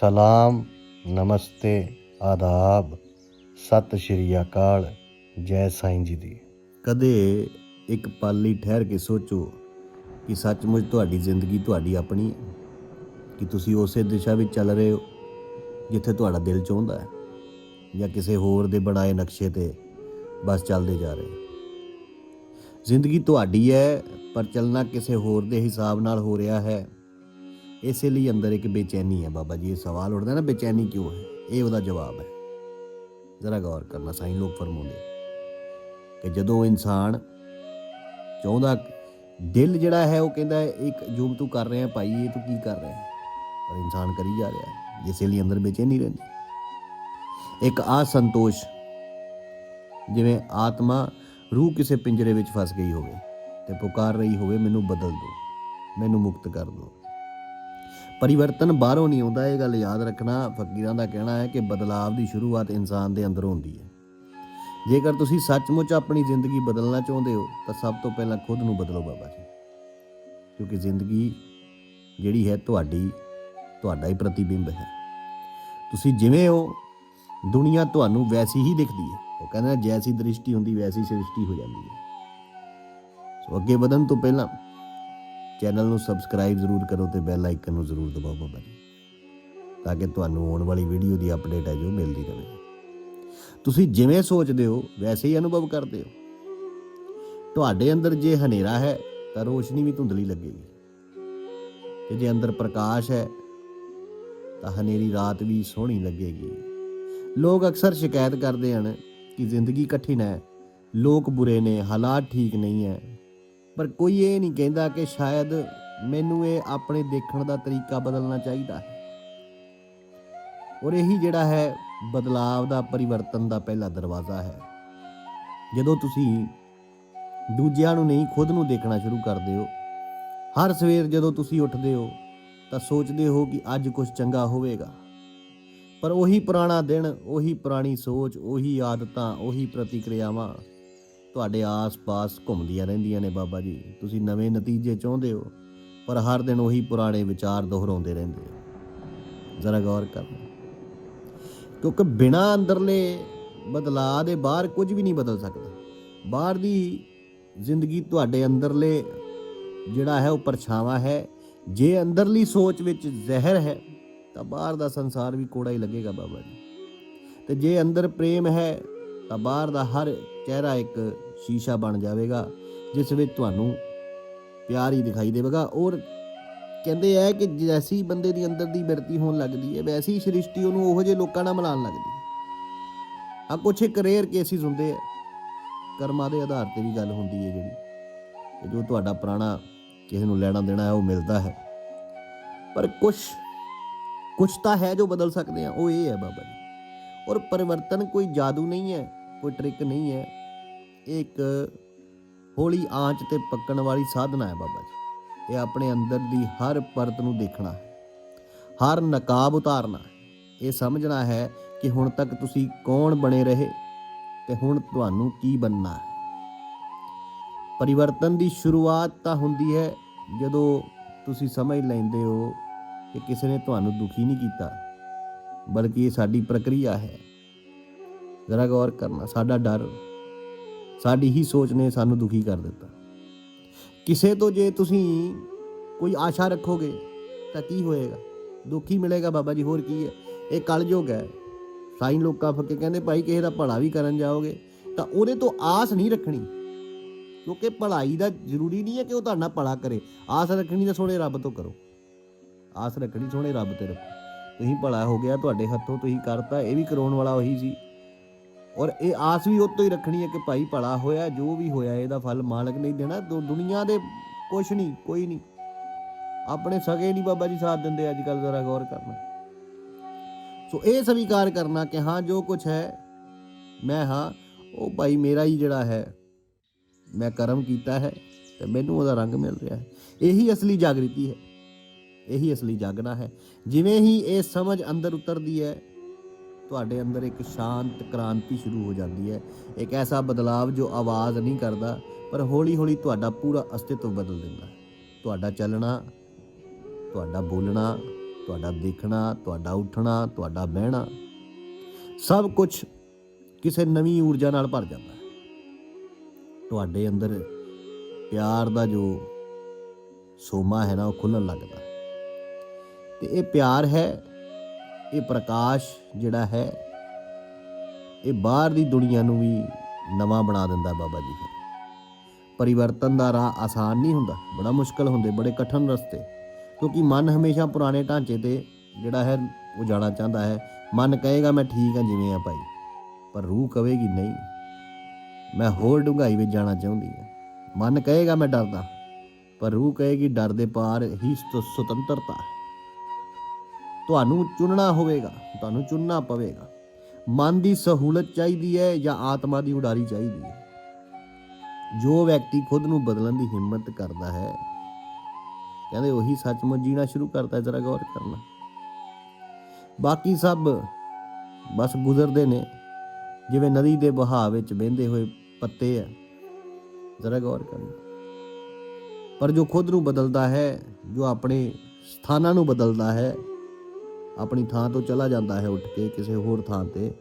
ਸਲਾਮ, ਨਮਸਤੇ, ਆਦਾਬ, ਸਤਿ ਸ਼੍ਰੀ ਅਕਾਲ, ਜੈ ਸਾਈਂ ਜੀ ਦੀ। ਕਦੇ ਇੱਕ ਪਲ ਲਈ ਠਹਿਰ ਕੇ ਸੋਚੋ ਕਿ ਸੱਚਮੁੱਚ ਤੁਹਾਡੀ ਜ਼ਿੰਦਗੀ ਤੁਹਾਡੀ ਆਪਣੀ ਹੈ, ਕਿ ਤੁਸੀਂ ਉਸੇ ਦਿਸ਼ਾ ਵਿੱਚ ਚੱਲ ਰਹੇ ਹੋ ਜਿੱਥੇ ਤੁਹਾਡਾ ਦਿਲ ਚਾਹੁੰਦਾ ਹੈ, ਜਾਂ ਕਿਸੇ ਹੋਰ ਦੇ ਬਣਾਏ ਨਕਸ਼ੇ ਤੇ ਬਸ ਚੱਲਦੇ ਜਾ ਰਹੇ ਜ਼ਿੰਦਗੀ ਤੁਹਾਡੀ ਹੈ, ਪਰ ਚੱਲਣਾ ਕਿਸੇ ਹੋਰ ਦੇ ਹਿਸਾਬ ਨਾਲ ਹੋ ਰਿਹਾ ਹੈ। ਇਸੇ ਲਈ ਅੰਦਰ ਇੱਕ ਬੇਚੈਨੀ ਹੈ ਬਾਬਾ ਜੀ, ਇਹ ਸਵਾਲ ਉੱਠਦਾ ਨਾ, ਬੇਚੈਨੀ ਕਿਉਂ ਹੈ? ਇਹ ਉਹਦਾ ਜਵਾਬ ਹੈ। ਜ਼ਰਾ ਗੌਰ ਕਰਨਾ, ਸਾਈਂ ਲੋਕ ਫਰਮਾਉਂਦੇ ਕਿ ਜਦੋਂ ਇਨਸਾਨ ਚਾਹੁੰਦਾ, ਦਿਲ ਜਿਹੜਾ ਹੈ ਉਹ ਕਹਿੰਦਾ, ਇੱਕ ਜੂਮ ਤੂੰ ਕਰ ਰਿਹਾ ਭਾਈ, ਇਹ ਤੂੰ ਕੀ ਕਰ ਰਿਹਾ? ਪਰ ਇਨਸਾਨ ਕਰੀ ਜਾ ਰਿਹਾ ਹੈ, ਇਸੇ ਲਈ ਅੰਦਰ ਬੇਚੈਨੀ ਰਹਿੰਦੀ ਇੱਕ ਅਸੰਤੋਸ਼, ਜਿਵੇਂ ਆਤਮਾ ਰੂਹ ਕਿਸੇ ਪਿੰਜਰੇ ਵਿੱਚ ਫਸ ਗਈ ਹੋਵੇ ਤੇ ਪੁਕਾਰ ਰਹੀ ਹੋਵੇ, ਮੈਨੂੰ ਬਦਲ ਦਿਓ ਮੈਨੂੰ ਮੁਕਤ ਕਰ ਦਿਓ ਪਰਿਵਰਤਨ ਬਾਹਰੋਂ ਨਹੀਂ ਆਉਂਦਾ, ਇਹ ਗੱਲ ਯਾਦ ਰੱਖਣਾ ਫਕੀਰਾਂ ਦਾ ਕਹਿਣਾ ਹੈ ਕਿ ਬਦਲਾਵ ਦੀ ਸ਼ੁਰੂਆਤ ਇਨਸਾਨ ਦੇ ਅੰਦਰੋਂ ਹੁੰਦੀ ਹੈ। ਜੇਕਰ ਤੁਸੀਂ ਸੱਚਮੁੱਚ ਆਪਣੀ ਜ਼ਿੰਦਗੀ ਬਦਲਣਾ ਚਾਹੁੰਦੇ ਹੋ, ਤਾਂ ਸਭ ਤੋਂ ਪਹਿਲਾਂ ਖੁਦ ਨੂੰ ਬਦਲੋ ਬਾਬਾ ਜੀ। ਕਿਉਂਕਿ ਜ਼ਿੰਦਗੀ ਜਿਹੜੀ ਹੈ ਤੁਹਾਡੀ, ਤੁਹਾਡਾ ਹੀ ਪ੍ਰਤੀਬਿੰਬ ਹੈ। ਤੁਸੀਂ ਜਿਵੇਂ ਹੋ, ਦੁਨੀਆ ਤੁਹਾਨੂੰ ਵੈਸੀ ਹੀ ਦਿਖਦੀ ਹੈ। ਉਹ ਕਹਿੰਦੇ ਜੈਸੀ ਦ੍ਰਿਸ਼ਟੀ ਹੁੰਦੀ, ਵੈਸੀ ਸ੍ਰਿਸ਼ਟੀ ਹੋ ਜਾਂਦੀ ਹੈ। ਸੋ ਅੱਗੇ ਵਧਣ ਤੋਂ ਪਹਿਲਾਂ ਚੈਨਲ ਨੂੰ ਸਬਸਕ੍ਰਾਈਬ ਜ਼ਰੂਰ ਕਰੋ ਤੇ ਬੈਲ ਆਈਕਨ ਨੂੰ ਜ਼ਰੂਰ ਦਬਾਓ ਬਾਬਾ ਤਾਂ ਕਿ ਤੁਹਾਨੂੰ ਆਉਣ ਵਾਲੀ ਵੀਡੀਓ ਦੀ ਅਪਡੇਟ ਹੈ ਜੋ ਮਿਲਦੀ ਰਹੇ। ਤੁਸੀਂ ਜਿਵੇਂ ਸੋਚਦੇ ਹੋ, ਵੈਸੇ ਹੀ ਅਨੁਭਵ ਕਰਦੇ ਹੋ। ਤੁਹਾਡੇ ਅੰਦਰ ਜੇ ਹਨੇਰਾ ਹੈ, ਤਾਂ ਰੋਸ਼ਨੀ ਵੀ ਧੁੰਦਲੀ ਲੱਗੇਗੀ। ਤੇ ਜੇ ਅੰਦਰ ਪ੍ਰਕਾਸ਼ ਹੈ, ਤਾਂ ਹਨੇਰੀ ਰਾਤ ਵੀ ਸੋਹਣੀ ਲੱਗੇਗੀ। ਲੋਕ ਅਕਸਰ ਸ਼ਿਕਾਇਤ ਕਰਦੇ ਹਨ ਕਿ ਜ਼ਿੰਦਗੀ ਕਠਿਨ ਹੈ, ਲੋਕ ਬੁਰੇ ਨੇ, ਹਾਲਾਤ ਠੀਕ ਨਹੀਂ ਹੈ। ਪਰ ਕੋਈ ਇਹ ਨਹੀਂ ਕਹਿੰਦਾ ਕਿ ਸ਼ਾਇਦ ਮੈਨੂੰ ਇਹ ਆਪਣੇ ਦੇਖਣ ਦਾ ਤਰੀਕਾ ਬਦਲਣਾ ਚਾਹੀਦਾ ਹੈ। ਔਰ ਇਹੀ ਜਿਹੜਾ ਹੈ, ਬਦਲਾਵ ਦਾ ਪਰਿਵਰਤਨ ਦਾ ਪਹਿਲਾ ਦਰਵਾਜ਼ਾ ਹੈ। ਜਦੋਂ ਤੁਸੀਂ ਦੂਜਿਆਂ ਨੂੰ ਨਹੀਂ, ਖੁਦ ਨੂੰ ਦੇਖਣਾ ਸ਼ੁਰੂ ਕਰਦੇ ਹੋ, ਹਰ ਸਵੇਰ ਜਦੋਂ ਤੁਸੀਂ ਉੱਠਦੇ ਹੋ, ਤਾਂ ਸੋਚਦੇ ਹੋ ਕਿ ਅੱਜ ਕੁਝ ਚੰਗਾ ਹੋਵੇਗਾ। ਪਰ ਉਹੀ ਪੁਰਾਣਾ ਦਿਨ, ਉਹੀ ਪੁਰਾਣੀ ਸੋਚ, ਉਹੀ ਆਦਤਾਂ, ਉਹੀ ਪ੍ਰਤੀਕਿਰਿਆਵਾਂ ਤੁਹਾਡੇ ਆਸ-ਪਾਸ ਘੁੰਮਦੀਆਂ ਰਹਿੰਦੀਆਂ ਨੇ ਬਾਬਾ ਜੀ। ਤੁਸੀਂ ਨਵੇਂ ਨਤੀਜੇ ਚਾਹੁੰਦੇ ਹੋ, ਪਰ ਹਰ ਦਿਨ ਉਹੀ ਪੁਰਾਣੇ ਵਿਚਾਰ ਦੁਹਰਾਉਂਦੇ ਰਹਿੰਦੇ ਹੋ ਜ਼ਰਾ ਗੌਰ ਕਰਨਾ ਕਿਉਂਕਿ ਬਿਨਾਂ ਅੰਦਰਲੇ ਬਦਲਾਅ ਦੇ ਬਾਹਰ ਕੁਝ ਵੀ ਨਹੀਂ ਬਦਲ ਸਕਦਾ। ਬਾਹਰ ਦੀ ਜ਼ਿੰਦਗੀ ਤੁਹਾਡੇ ਅੰਦਰਲੇ ਜਿਹੜਾ ਹੈ, ਉਹ ਪਰਛਾਵਾਂ ਹੈ। ਜੇ ਅੰਦਰਲੀ ਸੋਚ ਵਿੱਚ ਜ਼ਹਿਰ ਹੈ, ਤਾਂ ਬਾਹਰ ਦਾ ਸੰਸਾਰ ਵੀ ਕੋੜਾ ਹੀ ਲੱਗੇਗਾ ਬਾਬਾ ਜੀ। ਤੇ ਜੇ ਅੰਦਰ ਪ੍ਰੇਮ ਹੈ ਤਾਂ ਬਾਹਰ ਦਾ ਹਰ ਚਿਹਰਾ ਇੱਕ ਸ਼ੀਸ਼ਾ ਬਣ ਜਾਵੇਗਾ, ਜਿਸ ਵਿੱਚ ਤੁਹਾਨੂੰ ਪਿਆਰ ਹੀ ਦਿਖਾਈ ਦੇਵੇਗਾ। ਔਰ ਕਹਿੰਦੇ ਆ ਕਿ ਜੈਸੀ ਬੰਦੇ ਦੀ ਅੰਦਰ ਦੀ ਬਿਰਤੀ ਹੋਣ ਲੱਗਦੀ ਹੈ, ਵੈਸੀ ਹੀ ਸ੍ਰਿਸ਼ਟੀ ਉਹਨੂੰ ਉਹੋ ਜਿਹੇ ਲੋਕਾਂ ਨਾਲ ਮਿਲਾਉਣ ਲੱਗਦੀ ਹੈ। ਆ ਕੁਛ ਇੱਕ ਰੇਅਰ ਕੇਸਿਸ ਹੁੰਦੇ ਆ। ਕਰਮਾਂ ਦੇ ਆਧਾਰ ਤੇ ਵੀ ਗੱਲ ਹੁੰਦੀ ਹੈ ਜਿਹੜੀ। ਜੋ ਤੁਹਾਡਾ ਪੁਰਾਣਾ ਕਿਸੇ ਨੂੰ ਲੈਣਾ ਦੇਣਾ ਹੈ, ਉਹ ਮਿਲਦਾ ਹੈ। ਪਰ ਕੁਛ ਕੁਛ ਤਾਂ ਹੈ ਜੋ ਬਦਲ ਸਕਦੇ ਆ, ਉਹ ਇਹ ਹੈ ਬਾਬਾ ਜੀ। ਔਰ ਪਰਿਵਰਤਨ ਕੋਈ ਜਾਦੂ ਨਹੀਂ ਹੈ। ਕੋਈ ਟ੍ਰਿਕ ਨਹੀਂ ਹੈ। ਇਹ ਇੱਕ ਹੌਲੀ ਆਂਚ ਤੇ ਪੱਕਣ ਵਾਲੀ ਸਾਧਨਾ ਹੈ ਬਾਬਾ ਜੀ। ਇਹ ਆਪਣੇ ਅੰਦਰ ਦੀ ਹਰ ਪਰਤ ਨੂੰ ਦੇਖਣਾ ਹੈ। ਹਰ ਨਕਾਬ ਉਤਾਰਨਾ ਹੈ। ਇਹ ਸਮਝਣਾ ਹੈ ਕਿ ਹੁਣ ਤੱਕ ਤੁਸੀਂ ਕੌਣ ਬਣੇ ਰਹੇ ਤੇ ਹੁਣ ਤੁਹਾਨੂੰ ਕੀ ਬਣਨਾ ਹੈ। ਪਰਿਵਰਤਨ ਦੀ ਸ਼ੁਰੂਆਤ ਤਾਂ ਹੁੰਦੀ ਹੈ ਜਦੋਂ ਤੁਸੀਂ ਸਮਝ ਲੈਂਦੇ ਹੋ ਕਿ ਕਿਸੇ ਨੇ ਤੁਹਾਨੂੰ ਦੁਖੀ ਨਹੀਂ ਕੀਤਾ, ਬਲਕਿ ਇਹ ਸਾਡੀ ਪ੍ਰਕਿਰਿਆ ਹੈ। ਜ਼ਰਾ ਗੌਰ ਕਰਨਾ, ਸਾਡਾ ਡਰ, ਸਾਡੀ ਹੀ ਸੋਚ ਨੇ ਸਾਨੂੰ ਦੁਖੀ ਕਰ ਦਿੱਤਾ। ਕਿਸੇ ਤੋਂ ਜੇ ਤੁਸੀਂ ਕੋਈ ਆਸ਼ਾ ਰੱਖੋਗੇ ਤਾਂ ਕੀ ਹੋਏਗਾ? ਦੁਖੀ ਮਿਲੇਗਾ ਬਾਬਾ ਜੀ, ਹੋਰ ਕੀ ਹੈ? ਇਹ ਕਲਯੁਗ ਹੈ। ਸਾਈਂ ਲੋਕਾਂ ਫੱਕੇ ਕਹਿੰਦੇ, ਭਾਈ, ਕਿਸੇ ਦਾ ਭਲਾ ਵੀ ਕਰਨ ਜਾਓਗੇ ਤਾਂ ਉਹਦੇ ਤੋਂ ਆਸ ਨਹੀਂ ਰੱਖਣੀ। ਕਿਉਂਕਿ ਭਲਾਈ ਦਾ ਜ਼ਰੂਰੀ ਨਹੀਂ ਹੈ ਕਿ ਉਹ ਤੁਹਾਡਾ ਭਲਾ ਕਰੇ। ਆਸ ਰੱਖਣੀ ਤਾਂ ਸੋਹਣੇ ਰੱਬ ਤੋਂ ਕਰੋ। ਆਸ ਰੱਖਣੀ ਸੋਹਣੇ ਰੱਬ ਤੇ ਰੱਖੋ। ਤੁਸੀਂ ਭਲਾ ਹੋ ਗਿਆ, ਤੁਹਾਡੇ ਹੱਥੋਂ ਤੁਸੀਂ ਕਰਤਾ, ਇਹ ਵੀ ਕਰਾਉਣ ਵਾਲਾ ਉਹੀ ਸੀ। ਔਰ ਇਹ ਆਸ ਵੀ ਉਹ ਤੋਂ ਹੀ ਰੱਖਣੀ ਹੈ ਕਿ ਭਾਈ ਭਲਾ ਹੋਇਆ, ਜੋ ਵੀ ਹੋਇਆ ਇਹਦਾ ਫਲ ਮਾਲਕ ਨਹੀਂ ਦੇਣਾ, ਦੁ- ਦੁਨੀਆ ਦੇ ਕੁਛ ਨਹੀਂ, ਕੋਈ ਨਹੀਂ। ਆਪਣੇ ਸਗੇ ਨਹੀਂ ਬਾਬਾ ਜੀ ਸਾਥ ਦਿੰਦੇ, ਅੱਜ ਕੱਲ ਜ਼ਰਾ ਗੌਰ ਕਰਨਾ। ਸੋ ਇਹ ਸਵੀਕਾਰ ਕਰਨਾ ਕਿ ਹਾਂ, ਜੋ ਕੁਝ ਹੈ, ਮੈਂ ਹਾਂ, ਉਹ ਭਾਈ ਮੇਰਾ ਹੀ ਜਿਹੜਾ ਹੈ, ਮੈਂ ਕਰਮ ਕੀਤਾ ਹੈ ਤੇ ਮੈਨੂੰ ਉਹਦਾ ਰੰਗ ਮਿਲ ਰਿਹਾ ਹੈ। ਇਹੀ ਅਸਲੀ ਜਾਗਰਤੀ ਹੈ, ਇਹੀ ਅਸਲੀ ਜਾਗਣਾ ਹੈ। ਜਿਵੇਂ ਹੀ ਇਹ ਸਮਝ ਅੰਦਰ ਉਤਰਦੀ ਹੈ ਤੁਹਾਡੇ ਅੰਦਰ ਇੱਕ ਸ਼ਾਂਤ ਕ੍ਰਾਂਤੀ ਸ਼ੁਰੂ ਹੋ ਜਾਂਦੀ ਹੈ। ਇੱਕ ਐਸਾ ਬਦਲਾਵ ਜੋ ਆਵਾਜ਼ ਨਹੀਂ ਕਰਦਾ, ਪਰ ਹੌਲੀ-ਹੌਲੀ ਤੁਹਾਡਾ ਪੂਰਾ ਅਸਤਿਤਵ ਬਦਲ ਦਿੰਦਾ ਹੈ। ਤੁਹਾਡਾ ਚੱਲਣਾ, ਤੁਹਾਡਾ ਬੋਲਣਾ, ਤੁਹਾਡਾ ਦੇਖਣਾ, ਤੁਹਾਡਾ ਉੱਠਣਾ, ਤੁਹਾਡਾ ਬਹਿਣਾ, ਸਭ ਕੁਝ ਕਿਸੇ ਨਵੀਂ ਊਰਜਾ ਨਾਲ ਭਰ ਜਾਂਦਾ ਹੈ। ਤੁਹਾਡੇ ਅੰਦਰ ਪਿਆਰ ਦਾ ਜੋ ਸੋਮਾ ਹੈ ਨਾ, ਉਹ ਖੁੱਲਣ ਲੱਗਦਾ ਹੈ। ਤੇ ਇਹ ਪਿਆਰ ਹੈ ਇਹ ਪ੍ਰਕਾਸ਼ ਜਿਹੜਾ ਹੈ, ਇਹ ਬਾਹਰ ਦੀ ਦੁਨੀਆ ਨੂੰ ਵੀ ਨਵਾਂ ਬਣਾ ਦਿੰਦਾ ਬਾਬਾ ਜੀ। ਪਰਿਵਰਤਨ ਦਾ ਰਾਹ ਆਸਾਨ ਨਹੀਂ ਹੁੰਦਾ, ਬੜਾ ਮੁਸ਼ਕਲ ਹੁੰਦੇ, ਬੜੇ ਕਠਨ ਰਸਤੇ। ਕਿਉਂਕਿ ਮਨ ਹਮੇਸ਼ਾ ਪੁਰਾਣੇ ਢਾਂਚੇ ਤੇ ਜਿਹੜਾ ਹੈ, ਉਹ ਜਾਣਾ ਚਾਹੁੰਦਾ ਹੈ। ਮਨ ਕਹੇਗਾ, ਮੈਂ ਠੀਕ ਹਾਂ, ਜਿਵੇਂ ਆ ਭਾਈ। ਪਰ ਰੂਹ ਕਹੇਗੀ ਨਹੀਂ, ਮੈਂ ਹੋਰ ਡੂੰਘਾਈ ਵਿੱਚ ਜਾਣਾ ਚਾਹੁੰਦੀ ਹਾਂ। ਮਨ ਕਹੇਗਾ, ਮੈਂ ਡਰਦਾ। ਪਰ ਰੂਹ ਕਹੇਗੀ, ਡਰ ਦੇ ਪਾਰ ਹੀ ਸੁਤੰਤਰਤਾ ਹੈ। ਤੁਹਾਨੂੰ ਚੁਣਨਾ ਹੋਵੇਗਾ, ਤੁਹਾਨੂੰ ਚੁਣਨਾ ਪਵੇਗਾ। ਮਨ ਦੀ ਸਹੂਲਤ ਚਾਹੀਦੀ ਹੈ ਜਾਂ ਆਤਮਾ ਦੀ ਉਡਾਰੀ ਚਾਹੀਦੀ ਹੈ? ਜੋ ਵਿਅਕਤੀ ਖੁਦ ਨੂੰ ਬਦਲਣ ਦੀ ਹਿੰਮਤ ਕਰਦਾ ਹੈ, ਕਹਿੰਦੇ ਉਹੀ ਸੱਚਮੁੱਚ ਜੀਣਾ ਸ਼ੁਰੂ ਕਰਦਾ ਜਰਾ ਗੌਰ ਕਰਨਾ। ਬਾਕੀ ਸਭ ਬਸ ਗੁਜ਼ਰਦੇ ਨੇ, ਜਿਵੇਂ ਨਦੀ ਦੇ ਵਹਾਅ ਵਿੱਚ ਵਹਿੰਦੇ ਹੋਏ ਪੱਤੇ ਆ। ਜਰਾ ਗੌਰ ਕਰਨਾ। ਪਰ ਜੋ ਖੁਦ ਨੂੰ ਬਦਲਦਾ ਹੈ, ਜੋ ਆਪਣੇ ਸਥਾਨਾਂ ਨੂੰ ਬਦਲਦਾ ਹੈ ਆਪਣੀ ਥਾਂ ਤੋਂ ਚਲਾ ਜਾਂਦਾ ਹੈ ਉੱਠ ਕੇ ਕਿਸੇ ਹੋਰ ਥਾਂ ਤੇ।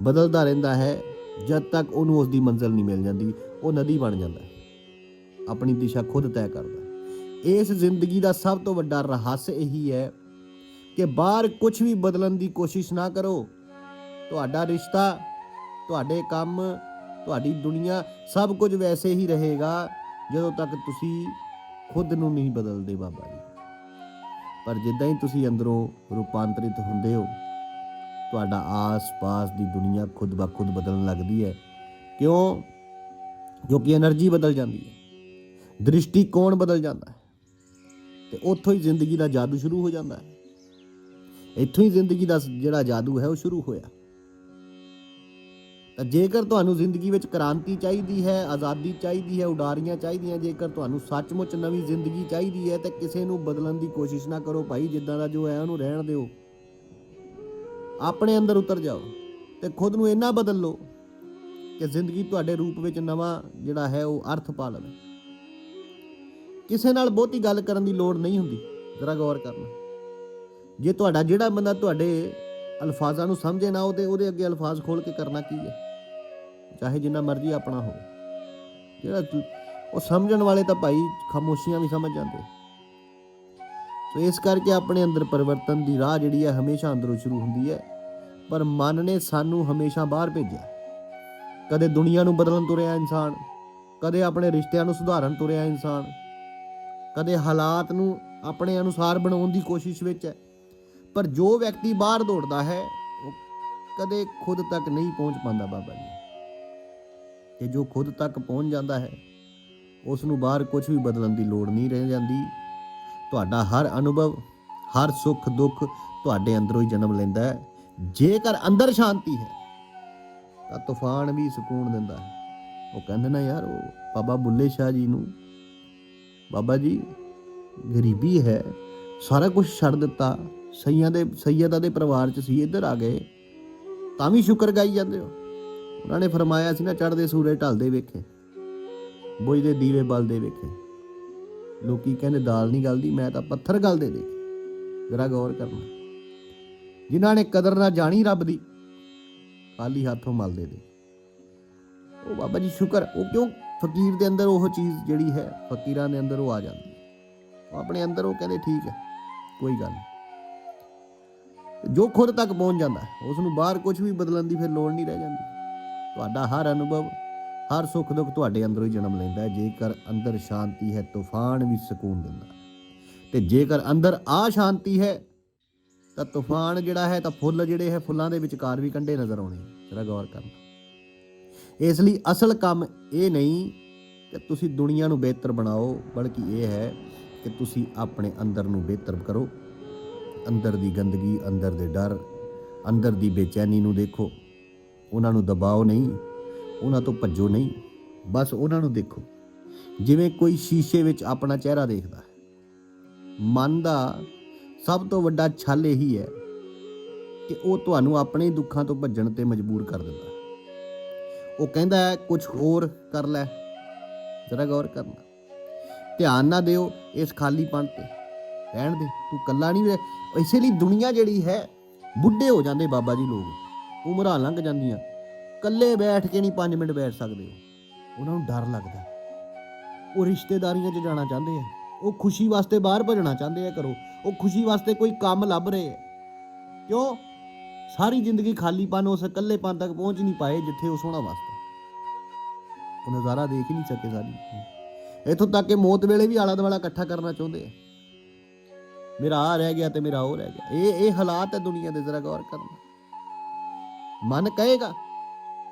ਬਦਲਦਾ ਰਹਿੰਦਾ ਹੈ, ਜਦ ਤੱਕ ਉਹਨੂੰ ਉਸ ਦੀ ਮੰਜ਼ਿਲ ਨਹੀਂ ਮਿਲ ਜਾਂਦੀ, ਉਹ ਨਦੀ ਬਣ ਜਾਂਦਾ ਹੈ। ਆਪਣੀ ਦਿਸ਼ਾ ਖੁਦ ਤੈਅ ਕਰਦਾ ਇਸ ਜ਼ਿੰਦਗੀ ਦਾ ਸਭ ਤੋਂ ਵੱਡਾ ਰਹੱਸ ਇਹੀ ਹੈ ਕਿ ਬਾਹਰ ਕੁਝ ਵੀ ਬਦਲਣ ਦੀ ਕੋਸ਼ਿਸ਼ ਨਾ ਕਰੋ। ਤੁਹਾਡਾ ਰਿਸ਼ਤਾ, ਤੁਹਾਡੇ ਕੰਮ, ਤੁਹਾਡੀ ਦੁਨੀਆ ਸਭ ਕੁਝ ਵੈਸੇ ਹੀ ਰਹੇਗਾ, ਜਦੋਂ ਤੱਕ ਤੁਸੀਂ ਖੁਦ ਨੂੰ ਨਹੀਂ ਬਦਲਦੇ ਬਾਬਾ ਜੀ। ਪਰ ਜਿੱਦਾਂ ਹੀ ਤੁਸੀਂ ਅੰਦਰੋਂ ਰੂਪਾਂਤਰਿਤ ਹੁੰਦੇ ਹੋ, ਤੁਹਾਡਾ ਆਸ-ਪਾਸ ਦੀ ਦੁਨੀਆ ਖੁਦ ਬਖੁਦ ਬਦਲਣ ਲੱਗਦੀ ਹੈ। ਕਿਉਂ? ਕਿਉਂਕਿ એનર્ਜੀ ਬਦਲ ਜਾਂਦੀ ਹੈ। ਦ੍ਰਿਸ਼ਟੀਕੋਣ ਬਦਲ ਜਾਂਦਾ ਹੈ। ਤੇ ਉੱਥੋਂ ਹੀ ਜ਼ਿੰਦਗੀ ਦਾ ਜਾਦੂ ਸ਼ੁਰੂ ਹੋ ਜਾਂਦਾ ਹੈ। ਇੱਥੋਂ ਹੀ ਜ਼ਿੰਦਗੀ ਦਾ ਜਿਹੜਾ ਜਾਦੂ ਹੈ, ਉਹ ਸ਼ੁਰੂ ਹੋਇਆ। ਤਾਂ ਜੇਕਰ ਤੁਹਾਨੂੰ ਜ਼ਿੰਦਗੀ ਵਿੱਚ ਕ੍ਰਾਂਤੀ ਚਾਹੀਦੀ ਹੈ, ਆਜ਼ਾਦੀ ਚਾਹੀਦੀ ਹੈ, ਉਡਾਰੀਆਂ ਚਾਹੀਦੀਆਂ, ਜੇਕਰ ਤੁਹਾਨੂੰ ਸੱਚਮੁੱਚ ਨਵੀਂ ਜ਼ਿੰਦਗੀ ਚਾਹੀਦੀ ਹੈ, ਤਾਂ ਕਿਸੇ ਨੂੰ ਬਦਲਣ ਦੀ ਕੋਸ਼ਿਸ਼ ਨਾ ਕਰੋ ਭਾਈ, ਜਿੱਦਾਂ ਦਾ ਜੋ ਹੈ ਉਹਨੂੰ ਰਹਿਣ ਦਿਓ। ਆਪਣੇ ਅੰਦਰ ਉਤਰ ਜਾਓ ਤੇ ਖੁਦ ਨੂੰ ਇੰਨਾ ਬਦਲ ਲਓ ਕਿ ਜ਼ਿੰਦਗੀ ਤੁਹਾਡੇ ਰੂਪ ਵਿੱਚ ਨਵਾਂ ਜਿਹੜਾ ਹੈ ਉਹ ਅਰਥ ਪਾ ਲਵੇ। ਕਿਸੇ ਨਾਲ ਬਹੁਤੀ ਗੱਲ ਕਰਨ ਦੀ ਲੋੜ ਨਹੀਂ ਹੁੰਦੀ। ਜ਼ਰਾ ਗੌਰ ਕਰਨਾ। ਜੇ ਤੁਹਾਡਾ ਜਿਹੜਾ ਬੰਦਾ ਤੁਹਾਡੇ ਅਲਫਾਜ਼ਾਂ ਨੂੰ ਸਮਝੇ ਨਾ, ਉਹ ਉਹਦੇ ਉਹਦੇ ਅੱਗੇ ਅਲਫਾਜ਼ ਖੋਲ ਕੇ ਕਰਨਾ ਕੀ ਹੈ? ਚਾਹੇ ਜਿੰਨਾ ਮਰਜ਼ੀ ਆਪਣਾ ਹੋਵੇ। ਜਿਹੜਾ ਉਹ ਸਮਝਣ ਵਾਲੇ ਤਾਂ ਭਾਈ ਖਾਮੋਸ਼ੀਆਂ ਵੀ ਸਮਝ ਜਾਂਦੇ। ਸੋ ਇਸ ਕਰਕੇ ਆਪਣੇ ਅੰਦਰ ਪਰਿਵਰਤਨ ਦੀ ਰਾਹ ਜਿਹੜੀ ਹੈ ਹਮੇਸ਼ਾ ਅੰਦਰੋਂ ਸ਼ੁਰੂ ਹੁੰਦੀ ਹੈ। ਪਰ ਮਨ ਨੇ ਸਾਨੂੰ ਹਮੇਸ਼ਾ ਬਾਹਰ ਭੇਜਿਆ। ਕਦੇ ਦੁਨੀਆ ਨੂੰ ਬਦਲਣ ਤੁਰਿਆ ਇਨਸਾਨ, ਕਦੇ ਆਪਣੇ ਰਿਸ਼ਤਿਆਂ ਨੂੰ ਸੁਧਾਰਨ ਤੁਰਿਆ ਇਨਸਾਨ, ਕਦੇ ਹਾਲਾਤ ਨੂੰ ਆਪਣੇ ਅਨੁਸਾਰ ਬਣਾਉਣ ਦੀ ਕੋਸ਼ਿਸ਼ ਵਿੱਚ ਹੈ। ਪਰ ਜੋ ਵਿਅਕਤੀ ਬਾਹਰ ਦੌੜਦਾ ਹੈ, ਉਹ ਕਦੇ ਖੁਦ ਤੱਕ ਨਹੀਂ ਪਹੁੰਚ ਪਾਉਂਦਾ ਬਾਬਾ ਜੀ। ਤੇ ਜੋ ਖੁਦ ਤੱਕ ਪਹੁੰਚ ਜਾਂਦਾ ਹੈ, ਉਸ ਨੂੰ ਬਾਹਰ ਕੁਝ ਵੀ ਬਦਲਣ ਦੀ ਲੋੜ ਨਹੀਂ ਰਹਿ ਜਾਂਦੀ। ਤੁਹਾਡਾ ਹਰ ਅਨੁਭਵ, ਹਰ ਸੁੱਖ ਦੁੱਖ ਤੁਹਾਡੇ ਅੰਦਰੋਂ ਹੀ ਜਨਮ ਲੈਂਦਾ ਹੈ। ਜੇਕਰ ਅੰਦਰ ਸ਼ਾਂਤੀ ਹੈ, ਤਾਂ ਤੂਫਾਨ ਵੀ ਸਕੂਨ ਦਿੰਦਾ ਹੈ। ਉਹ ਕਹਿੰਦੇ ਨਾ, ਯਾਰ, ਉਹ ਬਾਬਾ ਬੁੱਲੇ ਸ਼ਾਹ ਜੀ ਨੂੰ, ਬਾਬਾ ਜੀ, ਗਰੀਬੀ ਹੈ, ਸਾਰਾ ਕੁਝ ਛੱਡ ਦਿੱਤਾ, ਸਈਆਂ ਦੇ ਸੈਯਦਾ ਦੇ ਪਰਿਵਾਰ ਚ ਸੀ, ਇੱਧਰ ਆ ਗਏ, ਤਾਂ ਵੀ ਸ਼ੁਕਰ ਗਾਈ ਜਾਂਦੇ ਹੋ? ਉਹਨਾਂ ਨੇ ਫਰਮਾਇਆ ਸੀ ਨਾ, ਚੜ੍ਹਦੇ ਸੂਰਜ ਢਲਦੇ ਵੇਖੇ, ਬੁਝਦੇ ਦੀਵੇ ਬਲਦੇ ਵੇਖੇ। ਲੋਕੀ ਕਹਿੰਦੇ, ਦਾਲ ਨਹੀਂ ਗਲਦੀ, ਮੈਂ ਤਾਂ ਪੱਥਰ ਗਲਦੇ ਦੇ ਜਰਾ ਗੌਰ ਕਰਨਾ। ਜਿਨ੍ਹਾਂ ਨੇ ਕਦਰ ਨਾ ਜਾਣੀ ਰੱਬ ਦੀ, ਖਾਲੀ ਹੱਥੋਂ ਮਲਦੇ ਦੇ ਉਹ ਬਾਬਾ ਜੀ ਸ਼ੁਕਰ, ਉਹ ਕਿਉਂ ਫਕੀਰ ਦੇ ਅੰਦਰ ਉਹ ਚੀਜ਼ ਜਿਹੜੀ ਹੈ, ਫਕੀਰਾਂ ਦੇ ਅੰਦਰ ਉਹ ਆ ਜਾਂਦੀ ਹੈ। ਆਪਣੇ ਅੰਦਰ ਉਹ ਕਹਿੰਦੇ, ਠੀਕ ਹੈ, ਕੋਈ ਗੱਲ ਨਹੀਂ। ਜੋ ਖੁਦ ਤੱਕ ਪਹੁੰਚ ਜਾਂਦਾ ਹੈ ਉਸ ਨੂੰ ਬਾਹਰ ਕੁਝ ਵੀ ਬਦਲਣ ਦੀ ਫਿਰ ਲੋੜ ਨਹੀਂ ਰਹਿ ਜਾਂਦੀ। ਤੁਹਾਡਾ ਹਰ ਅਨੁਭਵ, ਹਰ ਸੁੱਖ ਦੁੱਖ ਤੁਹਾਡੇ ਅੰਦਰੋਂ ਹੀ ਜਨਮ ਲੈਂਦਾ ਹੈ। ਜੇਕਰ ਅੰਦਰ ਸ਼ਾਂਤੀ ਹੈ, ਤੂਫਾਨ ਵੀ ਸਕੂਨ ਦਿੰਦਾ ਹੈ। ਤੇ ਜੇਕਰ ਅੰਦਰ ਆ ਸ਼ਾਂਤੀ ਹੈ, ਤਾਂ ਤੂਫਾਨ ਜਿਹੜਾ ਹੈ, ਤਾਂ ਫੁੱਲ ਜਿਹੜੇ ਹੈ, ਫੁੱਲਾਂ ਦੇ ਵਿਚਕਾਰ ਵੀ ਕੰਡੇ ਨਜ਼ਰ ਆਉਣੇ ਜਰਾ ਗੌਰ ਕਰਨਾ। ਇਸ ਲਈ ਅਸਲ ਕੰਮ ਇਹ ਨਹੀਂ ਕਿ ਤੁਸੀਂ ਦੁਨੀਆ ਨੂੰ ਬਿਹਤਰ ਬਣਾਓ, ਬਲਕਿ ਇਹ ਹੈ ਕਿ ਤੁਸੀਂ ਆਪਣੇ ਅੰਦਰ ਨੂੰ ਬਿਹਤਰ ਕਰੋ। ਅੰਦਰ ਦੀ ਗੰਦਗੀ, ਅੰਦਰ ਦੇ ਡਰ, ਅੰਦਰ ਦੀ ਬੇਚੈਨੀ ਨੂੰ ਦੇਖੋ। ਉਹਨਾਂ ਨੂੰ ਦਬਾਓ ਨਹੀਂ, ਉਹਨਾਂ ਤੋਂ ਭੱਜੋ ਨਹੀਂ। ਬਸ ਉਹਨਾਂ ਨੂੰ ਦੇਖੋ। ਜਿਵੇਂ ਕੋਈ ਸ਼ੀਸ਼ੇ ਵਿੱਚ ਆਪਣਾ ਚਿਹਰਾ ਦੇਖਦਾ ਹੈ। ਮਨ ਦਾ ਸਭ ਤੋਂ ਵੱਡਾ ਛਲ ਇਹੀ ਹੈ ਕਿ ਉਹ ਤੁਹਾਨੂੰ ਆਪਣੇ ਦੁੱਖਾਂ ਤੋਂ ਭੱਜਣ ਤੇ ਮਜਬੂਰ ਕਰ ਦਿੰਦਾ ਉਹ ਕਹਿੰਦਾ ਹੈ ਕੁਝ ਹੋਰ ਕਰ ਲੈ। ਜਰਾ ਗੌਰ ਕਰਨਾ ਧਿਆਨ ਨਾ ਦਿਓ ਇਸ ਖਾਲੀਪਣ ਤੇ। ਰਹਿਣ ਦੇ, ਤੂੰ ਕੱਲਾ ਨਹੀਂ ਇਸੇ ਲਈ ਦੁਨੀਆ ਜਿਹੜੀ ਹੈ, ਬੁੱਢੇ ਹੋ ਜਾਂਦੇ ਬਾਬਾ ਜੀ ਲੋਕ। ਉਮਰਾਂ ਲੰਘ ਜਾਂਦੀਆਂ। ਇਕੱਲੇ ਬੈਠ ਕੇ ਨਹੀਂ 5 ਮਿੰਟ ਬੈਠ ਸਕਦੇ ਉਹ। ਉਹਨਾਂ ਨੂੰ ਡਰ ਲੱਗਦਾ ਉਹ ਰਿਸ਼ਤੇਦਾਰੀਆਂ 'ਚ ਜਾਣਾ ਚਾਹੁੰਦੇ ਆ। ਉਹ ਖੁਸ਼ੀ ਵਾਸਤੇ ਬਾਹਰ ਭਜਣਾ ਚਾਹੁੰਦੇ ਆ ਕਰੋ ਉਹ ਖੁਸ਼ੀ ਵਾਸਤੇ ਕੋਈ ਕੰਮ ਲੱਭ ਰਹੇ ਆ। ਕਿਉਂ? ਸਾਰੀ ਜ਼ਿੰਦਗੀ ਖਾਲੀਪਨ ਉਸ ਇਕੱਲੇਪਨ ਤੱਕ ਪਹੁੰਚ ਨਹੀਂ ਪਾਏ ਜਿੱਥੇ ਉਹ ਸੋਹਣਾ ਵਾਸਤਾ। ਉਹ ਨਜ਼ਾਰਾ ਦੇਖ ਹੀ ਨਹੀਂ ਸਕੇ ਸਾਰੀ ਇੱਥੋਂ ਤੱਕ ਕਿ ਮੌਤ ਵੇਲੇ ਵੀ ਆਲਾ ਦੁਆਲਾ ਇਕੱਠਾ ਕਰਨਾ ਚਾਹੁੰਦੇ ਆ। ਮੇਰਾ ਆ ਰਹਿ ਗਿਆ ਤੇ ਮੇਰਾ ਉਹ ਰਹਿ ਗਿਆ। ਇਹ ਇਹ ਹਾਲਾਤ ਹੈ ਦੁਨੀਆ ਦੇ, ਜ਼ਰਾ ਗੌਰ ਕਰਨਾ ਮਨ ਕਹੇਗਾ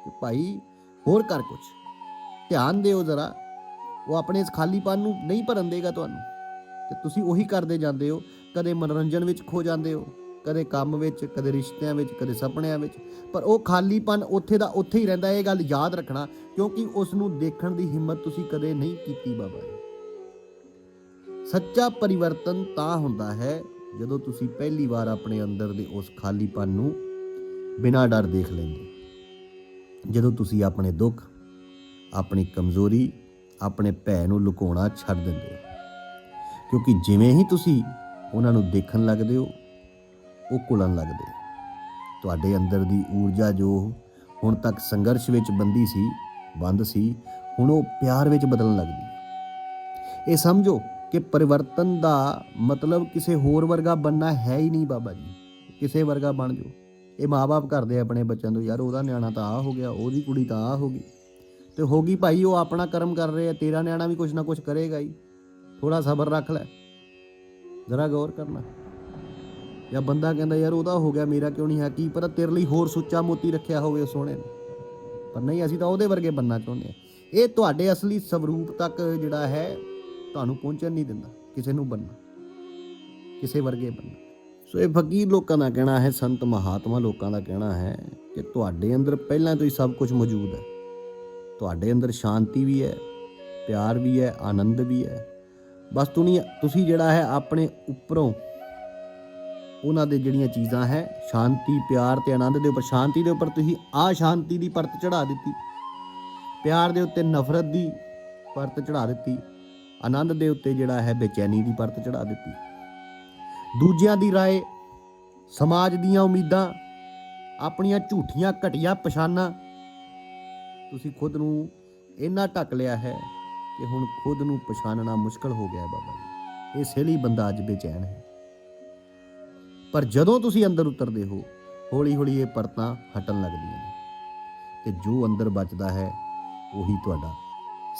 ਕਿ ਭਾਈ ਹੋਰ ਕਰ ਕੁਛ। ਧਿਆਨ ਦਿਓ ਜ਼ਰਾ, ਉਹ ਆਪਣੇ ਇਸ ਖਾਲੀਪਨ ਨੂੰ ਨਹੀਂ ਭਰਨ ਦੇਗਾ ਤੁਹਾਨੂੰ। ਤੇ ਤੁਸੀਂ ਉਹੀ ਕਰਦੇ ਜਾਂਦੇ ਹੋ, ਕਦੇ ਮਨੋਰੰਜਨ ਵਿੱਚ ਖੋ ਜਾਂਦੇ ਹੋ, ਕਦੇ ਕੰਮ ਵਿੱਚ, ਕਦੇ ਰਿਸ਼ਤਿਆਂ ਵਿੱਚ, ਕਦੇ ਸੁਪਨਿਆਂ ਵਿੱਚ। ਪਰ ਉਹ ਖਾਲੀਪਨ ਉੱਥੇ ਦਾ ਉੱਥੇ ਹੀ ਰਹਿੰਦਾ, ਇਹ ਗੱਲ ਯਾਦ ਰੱਖਣਾ, ਕਿਉਂਕਿ ਉਸ ਨੂੰ ਦੇਖਣ ਦੀ ਹਿੰਮਤ ਤੁਸੀਂ ਕਦੇ ਨਹੀਂ ਕੀਤੀ ਬਾਬਾ ਜੀ। ਸੱਚਾ ਪਰਿਵਰਤਨ ਤਾਂ ਹੁੰਦਾ ਹੈ ਜਦੋਂ ਤੁਸੀਂ ਪਹਿਲੀ ਵਾਰ ਆਪਣੇ ਅੰਦਰ ਦੇ ਉਸ ਖਾਲੀਪਨ ਨੂੰ ਬਿਨਾਂ ਡਰ ਦੇਖ ਲੈਂਦੇ। ਜਦੋਂ ਤੁਸੀਂ ਆਪਣੇ ਦੁੱਖ, ਆਪਣੀ ਕਮਜ਼ੋਰੀ, ਆਪਣੇ ਭੈ ਨੂੰ ਲੁਕਾਉਣਾ ਛੱਡ ਦਿੰਦੇ ਹੋ। ਕਿਉਂਕਿ ਜਿਵੇਂ ਹੀ ਤੁਸੀਂ ਉਹਨਾਂ ਨੂੰ ਦੇਖਣ ਲੱਗਦੇ ਹੋ, ਉਹ ਘੁਲਣ ਲੱਗਦੇ ਤੁਹਾਡੇ ਅੰਦਰ ਦੀ ਊਰਜਾ ਜੋ ਹੁਣ ਤੱਕ ਸੰਘਰਸ਼ ਵਿੱਚ ਬੰਦੀ ਸੀ, ਬੰਦ ਸੀ, ਹੁਣ ਉਹ ਪਿਆਰ ਵਿੱਚ ਬਦਲਣ ਲੱਗਦੀ ਇਹ ਸਮਝੋ ਕਿ ਪਰਿਵਰਤਨ ਦਾ ਮਤਲਬ ਕਿਸੇ ਹੋਰ ਵਰਗਾ ਬੰਨਾ ਹੈ ਹੀ ਨਹੀਂ ਬਾਬਾ ਜੀ। ਕਿਸੇ ਵਰਗਾ ਬਣ ਜਾਓ। ਇਹ ਮਾਪੇ ਕਰਦੇ ਆ ਆਪਣੇ ਬੱਚਿਆਂ ਤੋਂ, ਯਾਰ ਉਹਦਾ ਨਿਆਣਾ ਤਾਂ ਆ ਹੋ ਗਿਆ, ਉਹਦੀ ਕੁੜੀ ਤਾਂ ਆ ਹੋ ਗਈ। ਤੇ ਹੋ ਗਈ ਭਾਈ, ਉਹ ਆਪਣਾ ਕਰਮ ਕਰ ਰਹੇ ਆ, ਤੇਰਾ ਨਿਆਣਾ ਵੀ ਕੁਛ ਨਾ ਕੁਛ ਕਰੇਗਾ ਹੀ। ਥੋੜਾ ਸਬਰ ਰੱਖ ਲੈ। ਜ਼ਰਾ ਗੌਰ ਕਰਨਾ। ਜਾਂ ਬੰਦਾ ਕਹਿੰਦਾ, ਯਾਰ ਉਹਦਾ ਹੋ ਗਿਆ, ਮੇਰਾ ਕਿਉਂ ਨਹੀਂ ਹੈ? ਕੀ ਪਤਾ ਤੇਰੇ ਲਈ ਹੋਰ ਸੁੱਚਾ ਮੋਤੀ ਰੱਖਿਆ ਹੋਵੇ ਸੋਹਣੇ ਨੇ? ਪਰ ਨਹੀਂ, ਅਸੀਂ ਤਾਂ ਉਹਦੇ ਵਰਗੇ ਬੰਨਾ ਚਾਹੁੰਦੇ ਆ। ਇਹ ਤੁਹਾਡੇ ਅਸਲੀ ਸਵਰੂਪ ਤੱਕ ਜਿਹੜਾ ਹੈ, ਤੁਹਾਨੂੰ ਪਹੁੰਚਣ ਨਹੀਂ ਦਿੰਦਾ ਕਿਸੇ ਨੂੰ ਬੰਨਾ। ਕਿਸੇ ਵਰਗੇ ਬੰਨਾ। ਸੋ ਇਹ ਫਕੀਰ ਲੋਕਾਂ ਦਾ ਕਹਿਣਾ ਹੈ, ਸੰਤ ਮਹਾਤਮਾ ਲੋਕਾਂ ਦਾ ਕਹਿਣਾ ਹੈ ਕਿ ਤੁਹਾਡੇ ਅੰਦਰ ਪਹਿਲਾਂ ਤੋਂ ਹੀ ਸਭ ਕੁਝ ਮੌਜੂਦ ਹੈ। ਤੁਹਾਡੇ ਅੰਦਰ ਸ਼ਾਂਤੀ ਵੀ ਹੈ, ਪਿਆਰ ਵੀ ਹੈ, ਆਨੰਦ ਵੀ ਹੈ। ਬਸ ਤੁਸੀਂ ਤੁਸੀਂ ਜਿਹੜਾ ਹੈ ਆਪਣੇ ਉੱਪਰੋਂ ਉਹਨਾਂ ਦੇ ਜਿਹੜੀਆਂ ਚੀਜ਼ਾਂ ਹੈ, ਸ਼ਾਂਤੀ, ਪਿਆਰ ਤੇ ਆਨੰਦ ਦੇ ਉੱਪਰ, ਸ਼ਾਂਤੀ ਦੇ ਉੱਪਰ ਤੁਸੀਂ ਆ ਸ਼ਾਂਤੀ ਦੀ ਪਰਤ ਚੜਾ ਦਿੱਤੀ। ਪਿਆਰ ਦੇ ਉੱਤੇ ਨਫ਼ਰਤ ਦੀ ਪਰਤ ਚੜਾ ਦਿੱਤੀ। ਆਨੰਦ ਦੇ ਉੱਤੇ ਜਿਹੜਾ ਹੈ ਬੇਚੈਨੀ ਦੀ ਪਰਤ ਚੜਾ ਦਿੱਤੀ। ਦੂਜਿਆਂ ਦੀ ਰਾਏ, ਸਮਾਜ ਦੀਆਂ ਉਮੀਦਾਂ, ਆਪਣੀਆਂ ਝੂਠੀਆਂ ਘਟੀਆਂ ਪਛਾਣਾਂ। ਤੁਸੀਂ ਖੁਦ ਨੂੰ ਇੰਨਾ ਢੱਕ ਲਿਆ ਹੈ ਕਿ ਹੁਣ ਖੁਦ ਨੂੰ ਪਛਾਣਨਾ ਮੁਸ਼ਕਲ ਹੋ ਗਿਆ ਹੈ ਬਾਬਾ ਜੀ। ਇਸੇ ਲਈ ਬੰਦਾ ਅੱਜ ਬੇਚੈਨ ਹੈ। ਪਰ ਜਦੋਂ ਤੁਸੀਂ ਅੰਦਰ ਉਤਰਦੇ ਹੋ ਹੌਲੀ ਹੌਲੀ ਇਹ ਪਰਤਾਂ ਹਟਣ ਲੱਗਦੀਆਂ ਨੇ। ਤੇ ਜੋ ਅੰਦਰ ਬਚਦਾ ਹੈ, ਉਹੀ ਤੁਹਾਡਾ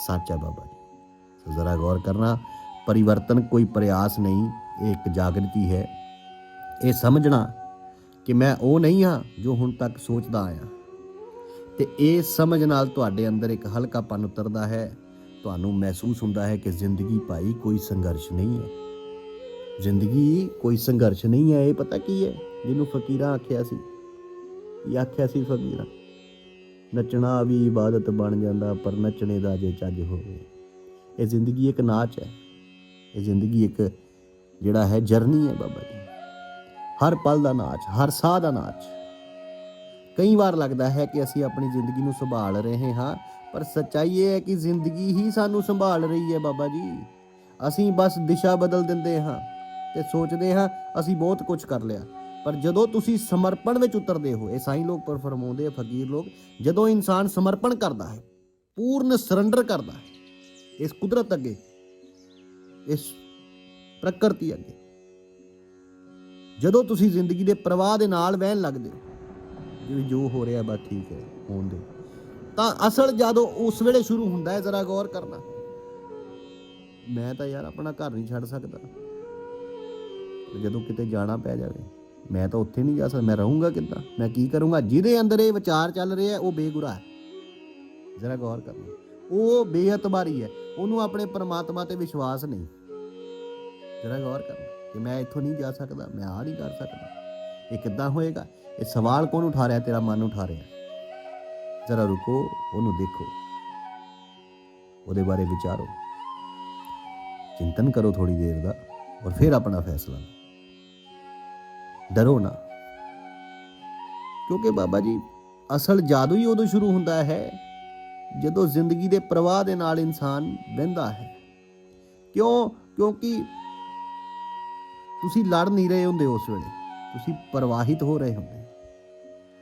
ਸੱਚ ਹੈ ਬਾਬਾ ਜੀ। ਜ਼ਰਾ ਗੌਰ ਕਰਨਾ, ਪਰਿਵਰਤਨ ਕੋਈ ਪ੍ਰਯਾਸ ਨਹੀਂ ਇੱਕ ਜਾਗਰਤੀ ਹੈ। ਇਹ ਸਮਝਣਾ ਕਿ ਮੈਂ ਉਹ ਨਹੀਂ ਹਾਂ ਜੋ ਹੁਣ ਤੱਕ ਸੋਚਦਾ ਆਇਆ। ਤੇ ਇਹ ਸਮਝ ਨਾਲ ਤੁਹਾਡੇ ਅੰਦਰ ਇੱਕ ਹਲਕਾਪਨ ਉਤਰਦਾ ਹੈ। ਤੁਹਾਨੂੰ ਮਹਿਸੂਸ ਹੁੰਦਾ ਹੈ ਕਿ ਜ਼ਿੰਦਗੀ ਭਾਈ ਕੋਈ ਸੰਘਰਸ਼ ਨਹੀਂ ਹੈ। ਜ਼ਿੰਦਗੀ ਕੋਈ ਸੰਘਰਸ਼ ਨਹੀਂ ਹੈ, ਇਹ ਪਤਾ ਕੀ ਹੈ? ਜਿਹਨੂੰ ਫਕੀਰਾਂ ਆਖਿਆ ਸੀ। ਇਹ ਆਖਿਆ ਸੀ ਫਕੀਰਾਂ? ਨੱਚਣਾ ਵੀ ਇਬਾਦਤ ਬਣ ਜਾਂਦਾ, ਪਰ ਨੱਚਣੇ ਦਾ ਜੇ ਚੱਜ ਹੋਵੇ। ਇਹ ਜ਼ਿੰਦਗੀ ਇੱਕ ਨਾਚ ਹੈ। ਇਹ ਜ਼ਿੰਦਗੀ ਇੱਕ ਜਿਹੜਾ ਹੈ ਜਰਨੀ ਹੈ ਬਾਬਾ ਜੀ। ਹਰ ਪਲ ਦਾ ਨਾਚ, ਹਰ ਸਾਹ ਦਾ ਨਾਚ। ਕਈ ਵਾਰ ਲੱਗਦਾ ਹੈ ਕਿ ਅਸੀਂ ਆਪਣੀ ਜ਼ਿੰਦਗੀ ਨੂੰ ਸੰਭਾਲ ਰਹੇ ਹਾਂ, ਪਰ ਸੱਚਾਈ ਇਹ ਹੈ ਕਿ ਜ਼ਿੰਦਗੀ ਹੀ ਸਾਨੂੰ ਸੰਭਾਲ ਰਹੀ ਹੈ ਬਾਬਾ ਜੀ। ਅਸੀਂ ਬਸ ਦਿਸ਼ਾ ਬਦਲ ਦਿੰਦੇ ਹਾਂ ਤੇ ਸੋਚਦੇ ਹਾਂ, ਅਸੀਂ ਬਹੁਤ ਕੁਝ ਕਰ ਲਿਆ। ਪਰ ਜਦੋਂ ਤੁਸੀਂ ਸਮਰਪਣ ਵਿੱਚ ਉਤਰਦੇ ਹੋ, ਇਹ ਸਾਈਂ ਲੋਕ ਪਰ ਫਰਮਾਉਂਦੇ ਆ, ਫਕੀਰ ਲੋਕ, ਜਦੋਂ ਇਨਸਾਨ ਸਮਰਪਣ ਕਰਦਾ ਹੈ, ਪੂਰਨ ਸਰੈਂਡਰ ਕਰਦਾ ਹੈ, ਇਸ ਕੁਦਰਤ ਅੱਗੇ, ਇਸ ਪ੍ਰਕਿਰਤੀ ਅੱਗੇ। ਜਦੋਂ ਤੁਸੀਂ ਜ਼ਿੰਦਗੀ ਦੇ ਪ੍ਰਵਾਹ ਦੇ ਨਾਲ ਵਹਿਣ ਲੱਗਦੇ ਹੋ ਜਿਵੇਂ ਜੋ ਹੋ ਰਿਹਾ ਬਸ ਠੀਕ ਹੈ ਹੋਣ ਦੇ ਤਾਂ ਅਸਲ ਜਦੋਂ ਉਸ ਵੇਲੇ ਸ਼ੁਰੂ ਹੁੰਦਾ ਹੈ ਜ਼ਰਾ ਗੌਰ ਕਰਨਾ। ਮੈਂ ਤਾਂ ਯਾਰ ਆਪਣਾ ਘਰ ਨਹੀਂ ਛੱਡ ਸਕਦਾ। ਜਦੋਂ ਕਿਤੇ ਜਾਣਾ ਪੈ ਜਾਵੇ ਮੈਂ ਤਾਂ ਉੱਥੇ ਨਹੀਂ ਜਾ ਸਕਦਾ ਮੈਂ ਰਹੂੰਗਾ ਕਿੱਦਾਂ? ਮੈਂ ਕੀ ਕਰੂੰਗਾ? ਜਿਹਦੇ ਅੰਦਰ ਇਹ ਵਿਚਾਰ ਚੱਲ ਰਿਹਾ ਹੈ, ਉਹ ਬੇਗੁਰਾ ਹੈ। ਜ਼ਰਾ ਗੌਰ ਕਰਨਾ। ਉਹ ਬੇਅਤਬਾਰੀ ਹੈ ਉਹਨੂੰ ਆਪਣੇ ਪਰਮਾਤਮਾ ਤੇ ਵਿਸ਼ਵਾਸ ਨਹੀਂ। ਜ਼ਰਾ ਗੌਰ ਕਰਨਾ ਕਿ ਮੈਂ ਇੱਥੋਂ ਨਹੀਂ ਜਾ ਸਕਦਾ, ਮੈਂ ਆ ਨਹੀਂ ਕਰ ਸਕਦਾ। ਇਹ ਕਿੱਦਾਂ ਹੋਏਗਾ? ਇਹ ਸਵਾਲ ਕੌਣ ਉਠਾ ਰਿਹਾ, ਤੇਰਾ ਮਨ ਉਠਾ ਰਿਹਾ? ਜ਼ਰਾ ਰੁਕੋ, ਉਹਨੂੰ ਦੇਖੋ। ਉਹਦੇ ਬਾਰੇ ਵਿਚਾਰੋ। ਚਿੰਤਨ ਕਰੋ ਥੋੜੀ ਦੇਰ ਦਾ ਔਰ ਫਿਰ ਆਪਣਾ ਫੈਸਲਾ। ਡਰੋ ਨਾ। ਕਿਉਂਕਿ ਬਾਬਾ ਜੀ, ਅਸਲ ਜਾਦੂ ਹੀ ਉਦੋਂ ਸ਼ੁਰੂ ਹੁੰਦਾ ਹੈ ਜਦੋਂ ਜ਼ਿੰਦਗੀ ਦੇ ਪ੍ਰਵਾਹ ਦੇ ਨਾਲ ਇਨਸਾਨ ਵਹਿੰਦਾ ਹੈ। ਕਿਉਂ? ਕਿਉਂਕਿ ਤੁਸੀਂ ਲੜ ਨਹੀਂ ਰਹੇ ਹੁੰਦੇ ਉਸ ਵੇਲੇ। ਤੁਸੀਂ ਪ੍ਰਵਾਹਿਤ ਹੋ ਰਹੇ ਹੁੰਦੇ।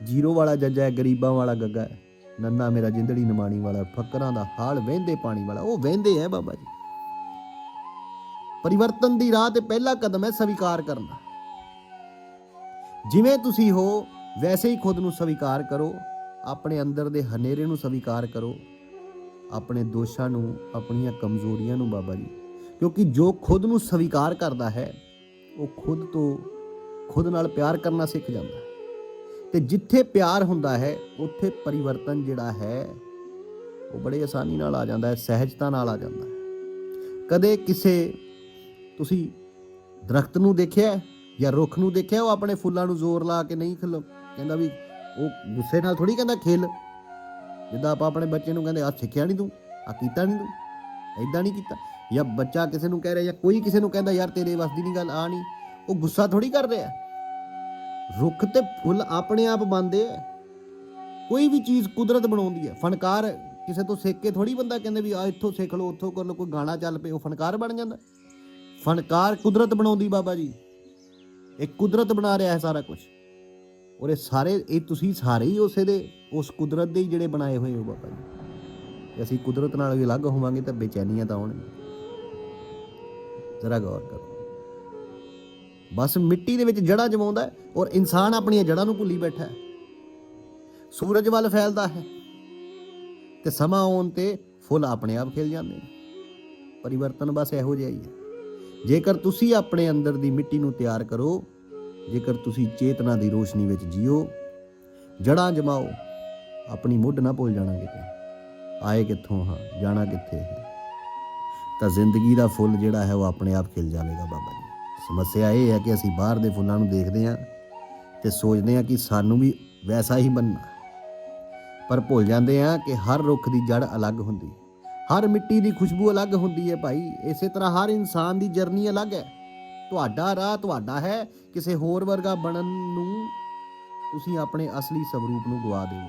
ਜੀਰੋ ਵਾਲਾ ਜੱਜਾ ਹੈ, ਗਰੀਬਾਂ ਵਾਲਾ ਗੱਗਾ ਹੈ। ਨੰਨਾ ਮੇਰਾ ਜਿੰਦੜੀ ਨਿਮਾਣੀ ਵਾਲਾ, ਫੱਕਰਾਂ ਦਾ ਹਾਲ ਵਹਿੰਦੇ ਪਾਣੀ ਵਾਲਾ, ਉਹ ਵਹਿੰਦੇ ਹੈ ਬਾਬਾ ਜੀ। ਪਰਿਵਰਤਨ ਦੀ ਰਾਹ ਤੇ ਪਹਿਲਾ ਕਦਮ ਹੈ ਸਵੀਕਾਰ ਕਰਨਾ। ਜਿਵੇਂ ਤੁਸੀਂ ਹੋ, ਵੈਸੇ ਹੀ ਖੁਦ ਨੂੰ ਸਵੀਕਾਰ ਕਰੋ। ਆਪਣੇ ਅੰਦਰ ਦੇ ਹਨੇਰੇ ਨੂੰ ਸਵੀਕਾਰ ਕਰੋ। ਆਪਣੇ ਦੋਸ਼ਾਂ ਨੂੰ, ਆਪਣੀਆਂ ਕਮਜ਼ੋਰੀਆਂ ਨੂੰ ਬਾਬਾ ਜੀ। ਕਿਉਂਕਿ ਜੋ ਖੁਦ ਨੂੰ ਸਵੀਕਾਰ ਕਰਦਾ ਹੈ ਉਹ ਖੁਦ ਤੋਂ ਖੁਦ ਨਾਲ ਪਿਆਰ ਕਰਨਾ ਸਿੱਖ ਜਾਂਦਾ ਹੈ। ਤੇ ਜਿੱਥੇ ਪਿਆਰ ਹੁੰਦਾ ਹੈ, ਉੱਥੇ ਪਰਿਵਰਤਨ ਜਿਹੜਾ ਹੈ, ਉਹ ਬੜੇ ਆਸਾਨੀ ਨਾਲ ਆ ਜਾਂਦਾ ਹੈ, ਸਹਿਜਤਾ ਨਾਲ ਆ ਜਾਂਦਾ ਹੈ। ਕਦੇ ਕਿਸੇ ਤੁਸੀਂ ਦਰਖਤ ਨੂੰ ਦੇਖਿਆ ਜਾਂ ਰੁੱਖ ਨੂੰ ਦੇਖਿਆ, ਉਹ ਆਪਣੇ ਫੁੱਲਾਂ ਨੂੰ ਜ਼ੋਰ ਲਾ ਕੇ ਨਹੀਂ ਖਿਲੋ ਕਹਿੰਦਾ ਵੀ ਉਹ ਗੁੱਸੇ ਨਾਲ ਥੋੜੀ ਕਹਿੰਦਾ ਖੇਲ। ਜਿੱਦਾਂ ਆਪਾਂ ਆਪਣੇ ਬੱਚੇ ਨੂੰ ਕਹਿੰਦੇ ਆ ਸਿੱਖਿਆ ਨਹੀਂ ਤੂੰ ਆ ਕੀਤਾ ਨਹੀਂ ਤੂੰ ਐਦਾਂ ਨਹੀਂ ਕੀਤਾ। ਜਾਂ ਬੱਚਾ ਕਿਸੇ ਨੂੰ ਕਹਿ ਰਿਹਾ ਜਾਂ ਕੋਈ ਕਿਸੇ ਨੂੰ ਕਹਿੰਦਾ, ਯਾਰ ਤੇਰੇ ਵੱਸ ਦੀ ਨਹੀਂ ਗੱਲ, ਆ ਨਹੀਂ ਉਹ ਗੁੱਸਾ ਥੋੜੀ ਕਰ ਰਿਹਾ। ਰੁੱਖ ਤੇ ਫੁੱਲ ਆਪਣੇ ਆਪ ਬਣਦੇ ਆ। ਕੋਈ ਵੀ ਚੀਜ਼ ਕੁਦਰਤ ਬਣਾਉਂਦੀ ਹੈ ਫਨਕਾਰ ਕਿਸੇ ਤੋਂ ਸਿੱਖ ਕੇ ਥੋੜੀ ਬੰਦਾ ਕਹਿੰਦੇ ਵੀ, ਆ, ਇੱਥੋਂ ਸਿੱਖ ਲਓ, ਉੱਥੋਂ ਕਰ ਲਓ, ਕੋਈ ਗਾਣਾ ਚੱਲ ਪਏ। ਉਹ ਫਨਕਾਰ ਬਣ ਜਾਂਦਾ। ਫਨਕਾਰ ਕੁਦਰਤ ਬਣਾਉਂਦੀ ਬਾਬਾ ਜੀ। ਇਹ ਕੁਦਰਤ ਬਣਾ ਰਿਹਾ ਹੈ ਸਾਰਾ ਕੁਝ ਔਰ ਇਹ ਸਾਰੇ, ਇਹ ਤੁਸੀਂ ਸਾਰੇ ਹੀ ਉਸੇ ਦੇ, ਉਸ ਕੁਦਰਤ ਦੇ ਹੀ ਜਿਹੜੇ ਬਣਾਏ ਹੋਏ ਹੋ ਬਾਬਾ ਜੀ। ਅਸੀਂ ਕੁਦਰਤ ਨਾਲ ਵੀ ਅਲੱਗ ਹੋਵਾਂਗੇ ਤਾਂ ਬੇਚੈਨੀਆਂ ਤਾਂ ਆਉਣਗੀਆਂ। ਜ਼ਰਾ ਗੌਰ ਕਰੋ। ਬਸ ਮਿੱਟੀ ਦੇ ਵਿੱਚ ਜੜ੍ਹਾਂ ਜਮਾਉਂਦਾ ਔਰ ਇਨਸਾਨ ਆਪਣੀਆਂ ਜੜ੍ਹਾਂ ਨੂੰ ਭੁੱਲੀ ਬੈਠਾ ਹੈ। ਸੂਰਜ ਵੱਲ ਫੈਲਦਾ ਹੈ ਤੇ ਸਮਾਂ ਆਉਣ ਤੇ ਫੁੱਲ ਆਪਣੇ ਆਪ ਖਿਲ ਜਾਂਦੇ ਨੇ। ਪਰਿਵਰਤਨ ਬਸ ਇਹੋ ਜਿਹਾ ਹੀ ਹੈ। ਜੇਕਰ ਤੁਸੀਂ ਆਪਣੇ ਅੰਦਰ ਦੀ ਮਿੱਟੀ ਨੂੰ ਤਿਆਰ ਕਰੋ, ਜੇਕਰ ਤੁਸੀਂ ਚੇਤਨਾ ਦੀ ਰੋਸ਼ਨੀ ਵਿੱਚ ਜੀਓ ਜੜਾਂ ਜਮਾਓ, ਆਪਣੀ ਮੁੱਢ ਨਾ ਭੁੱਲ ਜਾਣਾ ਕਿਤੇ। ਆਏ ਕਿੱਥੋਂ ਹਾਂ, ਜਾਣਾ ਕਿੱਥੇ ਹੈ। ਤਾਂ ਜ਼ਿੰਦਗੀ ਦਾ ਫੁੱਲ ਜਿਹੜਾ ਹੈ ਉਹ ਆਪਣੇ ਆਪ ਖਿਲ ਜਾਵੇਗਾ ਬਾਬਾ ਜੀ। ਸਮੱਸਿਆ ਇਹ ਹੈ ਕਿ ਅਸੀਂ ਬਾਹਰ ਦੇ ਫੁੱਲਾਂ ਨੂੰ ਦੇਖਦੇ ਹਾਂ ਤੇ ਸੋਚਦੇ ਹਾਂ ਕਿ ਸਾਨੂੰ ਵੀ ਵੈਸਾ ਹੀ ਬਣਨਾ। ਪਰ ਭੁੱਲ ਜਾਂਦੇ ਹਾਂ ਕਿ ਹਰ ਰੁੱਖ ਦੀ ਜੜ ਅਲੱਗ ਹੁੰਦੀ ਹੈ। ਹਰ ਮਿੱਟੀ ਦੀ ਖੁਸ਼ਬੂ ਅਲੱਗ ਹੁੰਦੀ ਹੈ ਭਾਈ। ਇਸੇ ਤਰ੍ਹਾਂ ਹਰ ਇਨਸਾਨ ਦੀ ਜਰਨੀ ਅਲੱਗ ਹੈ। ਤੁਹਾਡਾ ਰਾਹ ਤੁਹਾਡਾ ਹੈ। ਕਿਸੇ ਹੋਰ ਵਰਗਾ ਬਣਨ ਨੂੰ ਤੁਸੀਂ ਆਪਣੇ ਅਸਲੀ ਸਵਰੂਪ ਨੂੰ ਗਵਾ ਦਿਓ।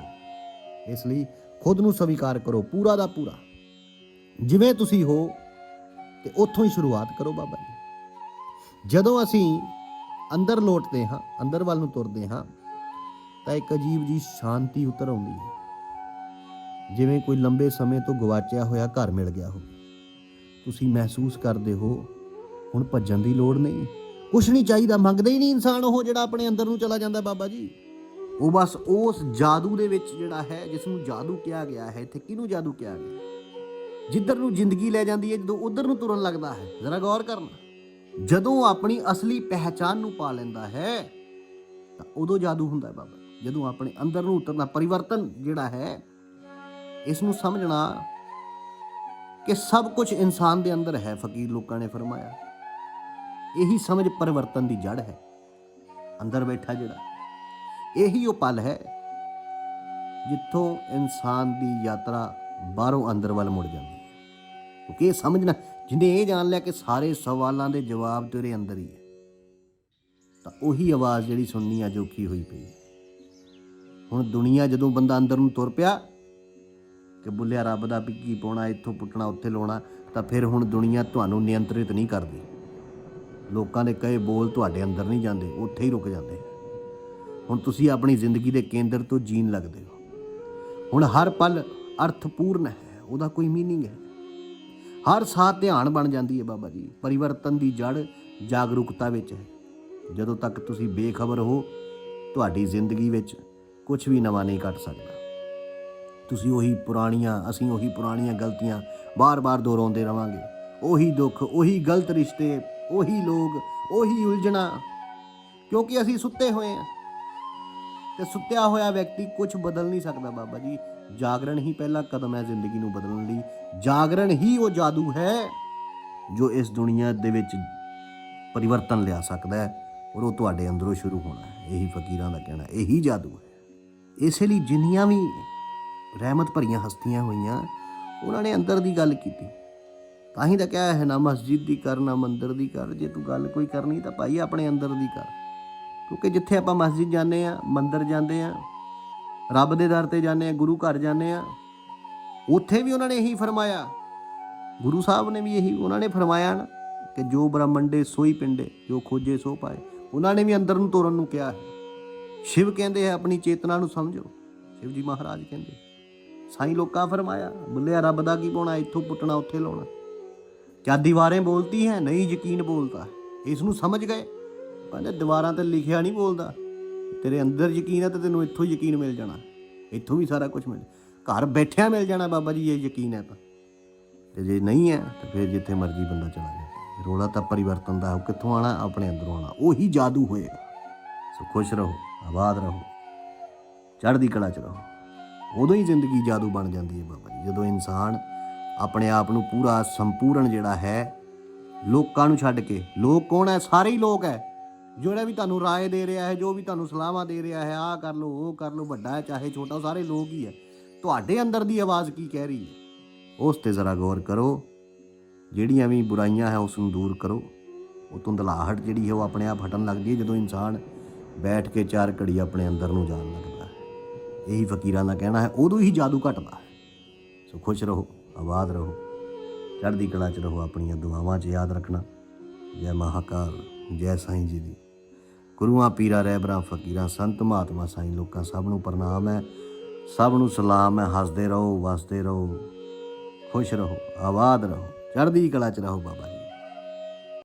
ਇਸ ਲਈ ਖੁਦ ਨੂੰ ਸਵੀਕਾਰ ਕਰੋ ਪੂਰਾ ਦਾ ਪੂਰਾ। ਜਿਵੇਂ ਤੁਸੀਂ ਹੋ ਤੇ ਉੱਥੋਂ ਹੀ ਸ਼ੁਰੂਆਤ ਕਰੋ ਬਾਬਾ ਜੀ। ਜਦੋਂ ਅਸੀਂ ਅੰਦਰ ਲੋਟਦੇ ਹਾਂ, ਅੰਦਰ ਵੱਲ ਨੂੰ ਤੁਰਦੇ ਹਾਂ, ਤਾਂ ਇੱਕ ਅਜੀਬ ਜੀ ਸ਼ਾਂਤੀ ਉਤਰ ਆਉਂਦੀ ਹੈ। ਜਿਵੇਂ ਕੋਈ ਲੰਬੇ ਸਮੇਂ ਤੋਂ ਗਵਾਚਿਆ ਹੋਇਆ ਘਰ ਮਿਲ ਗਿਆ ਹੋਵੇ। ਤੁਸੀਂ ਮਹਿਸੂਸ ਕਰਦੇ ਹੋ, ਹੁਣ ਭੱਜਣ ਦੀ ਲੋੜ ਨਹੀਂ। ਕੁਛ ਨਹੀਂ ਚਾਹੀਦਾ, ਮੰਗਦਾ ਹੀ ਨਹੀਂ ਇਨਸਾਨ ਉਹ ਜਿਹੜਾ ਆਪਣੇ ਅੰਦਰ ਨੂੰ ਚਲਾ ਜਾਂਦਾ ਬਾਬਾ ਜੀ। ਉਹ ਬਸ ਉਸ ਜਾਦੂ ਦੇ ਵਿੱਚ ਜਿਹੜਾ ਹੈ ਜਿਸ ਨੂੰ ਜਾਦੂ ਕਿਹਾ ਗਿਆ ਹੈ, ਇੱਥੇ ਕਿਹਨੂੰ ਜਾਦੂ ਕਿਹਾ ਗਿਆ? ਜਿੱਧਰ ਨੂੰ ਜ਼ਿੰਦਗੀ ਲੈ ਜਾਂਦੀ ਹੈ, ਜਦੋਂ ਉਧਰ ਨੂੰ ਤੁਰਨ ਲੱਗਦਾ ਹੈ, ਜ਼ਰਾ ਗੌਰ ਕਰਨਾ। ਜਦੋਂ ਆਪਣੀ ਅਸਲੀ ਪਹਿਚਾਨ ਨੂੰ ਪਾ ਲੈਂਦਾ ਹੈ, ਤਾਂ ਉਦੋਂ ਜਾਦੂ ਹੁੰਦਾ ਹੈ ਬਾਬਾ। ਜਦੋਂ ਆਪਣੇ ਅੰਦਰ ਨੂੰ ਉਤਰਨਾ, ਪਰਿਵਰਤਨ ਜਿਹੜਾ ਹੈ ਇਸ ਨੂੰ ਸਮਝਣਾ ਕਿ ਸਭ ਕੁਝ ਇਨਸਾਨ ਦੇ ਅੰਦਰ ਹੈ, ਫਕੀਰ ਲੋਕਾਂ ਨੇ ਫਰਮਾਇਆ। ਇਹੀ ਸਮਝ ਪਰਿਵਰਤਨ ਦੀ ਜੜ ਹੈ। ਅੰਦਰ ਬੈਠਾ ਜਿਹੜਾ, ਇਹੀ ਉਹ ਪਲ ਹੈ ਜਿੱਥੋਂ ਇਨਸਾਨ ਦੀ ਯਾਤਰਾ ਬਾਹਰੋਂ ਅੰਦਰ ਵੱਲ ਮੁੜ ਜਾਂਦੀ ਕਿਉਂਕਿ ਇਹ ਸਮਝਣਾ, ਜਿਹਨੇ ਇਹ ਜਾਣ ਲਿਆ ਕਿ ਸਾਰੇ ਸਵਾਲਾਂ ਦੇ ਜਵਾਬ ਤੇਰੇ ਅੰਦਰ ਹੀ ਹੈ। ਤਾਂ ਉਹੀ ਆਵਾਜ਼ ਜਿਹੜੀ ਸੁਣਨੀ ਅੱਜ ਔਖੀ ਹੋਈ ਪਈ ਹੁਣ ਦੁਨੀਆ ਜਦੋਂ ਬੰਦਾ ਅੰਦਰ ਨੂੰ ਤੁਰ ਪਿਆ ਕਿ ਬੁੱਲਿਆ ਰੱਬ ਦਾ ਪਿੱਕੀ ਪਾਉਣਾ, ਇੱਥੋਂ ਪੁੱਟਣਾ, ਉੱਥੇ ਲਾਉਣਾ, ਤਾਂ ਫਿਰ ਹੁਣ ਦੁਨੀਆ ਤੁਹਾਨੂੰ ਨਿਯੰਤਰਿਤ ਨਹੀਂ ਕਰਦੀ। ਲੋਕਾਂ ਦੇ ਕਹੇ ਬੋਲ ਤੁਹਾਡੇ ਅੰਦਰ ਨਹੀਂ ਜਾਂਦੇ, ਉੱਥੇ ਹੀ ਰੁਕ ਜਾਂਦੇ ਹੁਣ ਤੁਸੀਂ ਆਪਣੀ ਜ਼ਿੰਦਗੀ ਦੇ ਕੇਂਦਰ ਤੋਂ ਜੀਣ ਲੱਗਦੇ ਹੋ। ਹੁਣ ਹਰ ਪਲ ਅਰਥਪੂਰਨ ਹੈ, ਉਹਦਾ ਕੋਈ ਮੀਨਿੰਗ ਹੈ। ਹਰ ਸਾਹ ਧਿਆਨ ਬਣ ਜਾਂਦੀ ਹੈ ਬਾਬਾ ਜੀ। ਪਰਿਵਰਤਨ ਦੀ ਜੜ ਜਾਗਰੂਕਤਾ ਵਿੱਚ ਹੈ। ਜਦੋਂ ਤੱਕ ਤੁਸੀਂ ਬੇਖਬਰ ਹੋ, ਤੁਹਾਡੀ ਜ਼ਿੰਦਗੀ ਵਿੱਚ ਕੁਝ ਵੀ ਨਵਾਂ ਨਹੀਂ ਘਟ ਸਕਦਾ। ਤੁਸੀਂ ਉਹੀ ਪੁਰਾਣੀਆਂ, ਅਸੀਂ ਉਹੀ ਪੁਰਾਣੀਆਂ ਗਲਤੀਆਂ ਬਾਰ-ਬਾਰ ਦੁਹਰਾਉਂਦੇ ਰਵਾਂਗੇ। ਉਹੀ ਦੁੱਖ, ਉਹੀ ਗਲਤ ਰਿਸ਼ਤੇ, ਉਹੀ ਲੋਕ, ਉਹੀ ਉਲਝਣਾ। ਕਿਉਂਕਿ ਅਸੀਂ ਸੁੱਤੇ ਹੋਏ ਹਾਂ। ਤੇ ਸੁੱਤਿਆ ਹੋਇਆ ਵਿਅਕਤੀ ਕੁਝ ਬਦਲ ਨਹੀਂ ਸਕਦਾ ਬਾਬਾ ਜੀ। ਜਾਗਰਣ ਹੀ ਪਹਿਲਾ ਕਦਮ ਹੈ ਜ਼ਿੰਦਗੀ ਨੂੰ ਬਦਲਣ ਲਈ। ਜਾਗਰਣ ਹੀ ਉਹ ਜਾਦੂ ਹੈ ਜੋ ਇਸ ਦੁਨੀਆ ਦੇ ਵਿੱਚ ਪਰਿਵਰਤਨ ਲਿਆ ਸਕਦਾ ਹੈ ਔਰ ਉਹ ਤੁਹਾਡੇ ਅੰਦਰੋਂ ਸ਼ੁਰੂ ਹੋਣਾ ਹੈ। ਇਹੀ ਫਕੀਰਾਂ ਦਾ ਕਹਿਣਾ ਇਹੀ ਜਾਦੂ ਹੈ। ਇਸੇ ਲਈ ਜਿੰਨੀਆਂ ਵੀ ਰਹਿਮਤ ਭਰੀਆਂ ਹਸਤੀਆਂ ਹੋਈਆਂ, ਉਹਨਾਂ ਨੇ ਅੰਦਰ ਦੀ ਗੱਲ ਕੀਤੀ। ਤਾਂ ਹੀ ਤਾਂ ਕਿਹਾ ਹੈ, ਨਾ ਮਸਜਿਦ ਦੀ ਕਰ, ਨਾ ਮੰਦਰ ਦੀ ਕਰ। ਜੇ ਤੂੰ ਗੱਲ ਕੋਈ ਕਰਨੀ ਤਾਂ ਭਾਈ ਆਪਣੇ ਅੰਦਰ ਦੀ ਕਰ। ਕਿਉਂਕਿ ਜਿੱਥੇ ਆਪਾਂ ਮਸਜਿਦ ਜਾਂਦੇ ਆ ਮੰਦਰ ਜਾਂਦੇ ਆ ਰੱਬ ਦੇ ਦਰ ਤੇ ਜਾਂਦੇ ਆ, ਗੁਰੂ ਘਰ ਜਾਂਦੇ ਆ। ਉੱਥੇ ਵੀ ਉਹਨਾਂ ਨੇ ਇਹੀ ਫਰਮਾਇਆ। ਗੁਰੂ ਸਾਹਿਬ ਨੇ ਵੀ ਇਹੀ ਉਹਨਾਂ ਨੇ ਫਰਮਾਇਆ ਨਾ ਕਿ ਜੋ ਬ੍ਰਹਮੰਡੇ ਸੋਈ ਪਿੰਡੇ, ਜੋ ਖੋਜੇ ਸੋ ਪਾਏ। ਉਹਨਾਂ ਨੇ ਵੀ ਅੰਦਰ ਨੂੰ ਤੋਰਨ ਨੂੰ ਕਿਹਾ ਹੈ। ਸ਼ਿਵ ਕਹਿੰਦੇ ਹੈ ਆਪਣੀ ਚੇਤਨਾ ਨੂੰ ਸਮਝੋ। ਸ਼ਿਵ ਜੀ ਮਹਾਰਾਜ ਕਹਿੰਦੇ, ਸਾਈਂ ਲੋਕਾਂ ਫਰਮਾਇਆ, ਬੁੱਲਿਆ ਰੱਬ ਦਾ ਕੀ ਪਾਉਣਾ, ਇੱਥੋਂ ਪੁੱਟਣਾ, ਉੱਥੇ ਲਾਉਣਾ। ਕਿਆ ਦੀਵਾਰਾਂ ਬੋਲਤੀ ਹੈ, ਨਹੀਂ ਯਕੀਨ ਬੋਲਦਾ। ਇਸ ਨੂੰ ਸਮਝ ਗਏ। ਕਹਿੰਦੇ, ਦੀਵਾਰਾਂ ਤੇ ਲਿਖਿਆ ਨਹੀਂ ਬੋਲਦਾ। ਤੇਰੇ ਅੰਦਰ ਯਕੀਨ ਹੈ ਤਾਂ ਤੈਨੂੰ ਇੱਥੋਂ ਹੀ ਯਕੀਨ ਮਿਲ ਜਾਣਾ। ਇੱਥੋਂ ਵੀ ਸਾਰਾ ਕੁਝ ਮਿਲ ਘਰ ਬੈਠਿਆ ਮਿਲ ਜਾਣਾ ਬਾਬਾ ਜੀ, ਇਹ ਯਕੀਨ ਹੈ ਤਾਂ। ਤੇ ਜੇ ਨਹੀਂ ਹੈ, ਤਾਂ ਫਿਰ ਜਿੱਥੇ ਮਰਜ਼ੀ ਬੰਦਾ ਚਲਾ ਜਾਏ। ਰੋਲਾ ਤਾਂ ਪਰਿਵਰਤਨ ਦਾ ਉਹ ਕਿੱਥੋਂ ਆਣਾ ਆਪਣੇ ਅੰਦਰੋਂ ਆਣਾ ਉਹੀ ਜਾਦੂ ਹੋਏਗਾ। ਸੋ ਖੁਸ਼ ਰਹੋ, ਆਬਾਦ ਰਹੋ। ਚੜ੍ਹਦੀ ਕਲਾ ਚ ਰਹੋ। ਉਦੋਂ ਹੀ ਜ਼ਿੰਦਗੀ ਜਾਦੂ ਬਣ ਜਾਂਦੀ ਹੈ ਬਾਬਾ ਜੀ। ਜਦੋਂ ਇਨਸਾਨ ਆਪਣੇ ਆਪ ਨੂੰ ਪੂਰਾ ਸੰਪੂਰਨ ਜਿਹੜਾ ਹੈ, ਲੋਕਾਂ ਨੂੰ ਛੱਡ ਕੇ ਲੋਕ ਕੌਣ ਹੈ? ਸਾਰੇ ਹੀ ਲੋਕ ਹੈ। ਜਿਹੜਾ ਵੀ ਤੁਹਾਨੂੰ ਰਾਏ ਦੇ ਰਿਹਾ ਹੈ, ਜੋ ਵੀ ਤੁਹਾਨੂੰ ਸਲਾਹਾਂ ਦੇ ਰਿਹਾ ਹੈ, ਆਹ ਕਰ ਲਓ, ਉਹ ਕਰ ਲਓ, ਵੱਡਾ ਹੈ, ਚਾਹੇ ਛੋਟਾ ਸਾਰੇ ਲੋਕ ਹੀ ਹੈ। ਤੁਹਾਡੇ ਅੰਦਰ ਦੀ ਆਵਾਜ਼ ਕੀ ਕਹਿ ਰਹੀ ਹੈ? ਉਸ ਤੇ ਜ਼ਰਾ ਗੌਰ ਕਰੋ। ਜਿਹੜੀਆਂ ਵੀ ਬੁਰਾਈਆਂ ਹੈ ਉਸ ਨੂੰ ਦੂਰ ਕਰੋ। ਉਹ ਧੁੰਦਲਾਹਟ ਜਿਹੜੀ ਹੈ, ਉਹ ਆਪਣੇ ਆਪ ਹਟਣ ਲੱਗਦੀ ਹੈ, ਜਦੋਂ ਇਨਸਾਨ ਬੈਠ ਕੇ ਚਾਰ ਘੜੀ ਆਪਣੇ ਅੰਦਰ ਨੂੰ ਜਾਣ ਲੱਗਦਾ ਹੈ। ਇਹੀ ਫਕੀਰਾਂ ਦਾ ਕਹਿਣਾ ਹੈ, ਉਦੋਂ ਹੀ ਜਾਦੂ ਘਟਦਾ ਹੈ। ਸੋ ਖੁਸ਼ ਰਹੋ, ਆਬਾਦ ਰਹੋ। ਚੜ੍ਹਦੀ ਕਲਾ 'ਚ ਰਹੋ, ਆਪਣੀਆਂ ਦੁਆਵਾਂ 'ਚ ਯਾਦ ਰੱਖਣਾ। ਜੈ ਮਹਾਕਾਲ, ਜੈ ਸਾਈਂ ਜੀ ਦੀ। ਗੁਰੂਆਂ, ਪੀਰਾਂ ਰਹਿਬਰਾਂ ਫਕੀਰਾਂ, ਸੰਤ, ਮਹਾਤਮਾ, ਸਾਈਂ ਲੋਕਾਂ ਸਭ ਨੂੰ ਪ੍ਰਣਾਮ ਹੈ। ਸਭ ਨੂੰ ਸਲਾਮ ਹੈ। ਹੱਸਦੇ ਰਹੋ, ਵਸਦੇ ਰਹੋ, ਖੁਸ਼ ਰਹੋ, ਆਬਾਦ ਰਹੋ। ਚੜ੍ਹਦੀ ਕਲਾ 'ਚ ਰਹੋ ਬਾਬਾ ਜੀ।